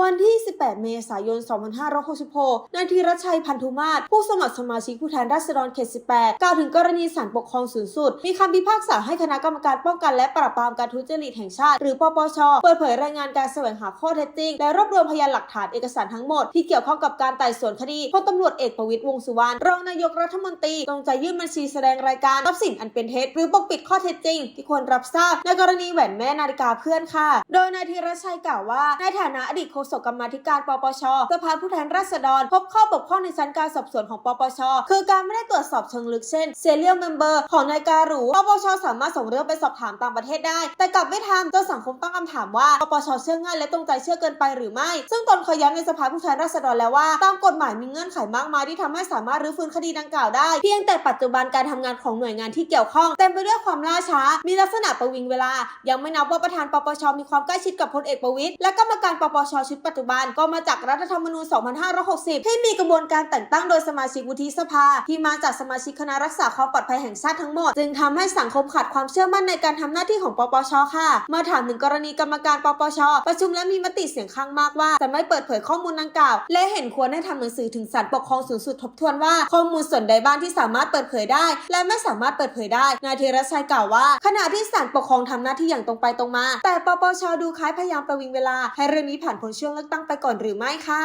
วันที่ 18 เมษายน 2566 นายธีรชัยพันธุมาศ ผู้สมัครสมาชิกผู้แทนราษฎรเขต 18 กล่าวถึงกรณีศาลปกครองสูงสุด มีคำพิพากษาให้คณะกรรมการป้องกันและปราบปรามการทุจริตแห่งชาติ หรือปปช เปิดเผยรายงานการแสวงหาข้อเท็จจริง และรวบรวมพยานหลักฐานเอกสารทั้งหมด ที่เกี่ยวข้องกับการไต่สวนคดีพลตำรวจเอกประวิตรวงสุวรรณ รองนายกรัฐมนตรีตรงใจยื่นบัญชีแสดงรายการทรัพย์สินอันเป็นเท็จหรือปกปิดข้อเท็จจริง ที่ควรรับทราบในกรณีแหวนแม่นาฬิกาเพื่อนค่ะ โดยนายธีรชัยกล่าวว่าในฐานะอดีตโฆษกกรรมาธิการปปชสภาผู้แทนราษฎร พบข้อบกพร่องในชั้นการสอบสวนของปปชคือการไม่ได้ตรวจสอบเชิงลึกเช่น serial member ของนายการูปปชสามารถส่งเรื่องไปสอบถามต่างประเทศได้ แต่กลับไม่ทำจนสังคมตั้งคำถามว่าปปชเชื่อง่ายและตรงใจเชื่อเกินไปหรือไม่ ซึ่งตนเคยย้ำในสภาผู้แทนราษฎรแล้วว่าตามกฎหมายมีเงื่อนไขมากมายที่ทำให้สามารถรื้อฟื้นคดีดังกล่าวได้ เพียงแต่ปัจจุบันการทำงานของหน่วยงานที่เกี่ยวข้อง เต็มไปด้วยความล่าช้า มีลักษณะประวิงเวลา ยังไม่นับว่าประธานปปชมีความใกล้ชิดกับพลเอกประวิตยและกรรมการปปชชุดปัจจุบันก็มาจากรัฐธรรมนูญ 2560 ที่มีกระบวนการแต่งตั้งโดยสมาชิกวุฒิสภา ที่มาจากสมาชิกคณะรักษาความปลอดภัยแห่งชาติทั้งหมด จึงทำให้สังคมขาดความเชื่อมั่นในการทำหน้าที่ของปปชค่ะ เมื่อถามถึงกรณีกรรมการปปช ประชุมและมีมติเสียงข้างมากว่า จะไม่เปิดเผยข้อมูลดังกล่าว และเห็นควรให้ทำหนังสือถึงศาลปกครองสูงสุดทบทวนว่าข้อมูลส่วนใดบ้างที่สามารถเปิดเผยได้ และไม่สามารถเปิดเผยได้ นายเทรชัยกล่าวว่า ขณะที่ศาลปกครองทำหน้าที่อย่างตรงไปตรงมา แต่ปปชดูคล้ายพยายามประวิงเวลาให้เรื่องนี้ผ่านพ้นช่วงเลือกตั้งไปก่อนหรือไม่ค่ะ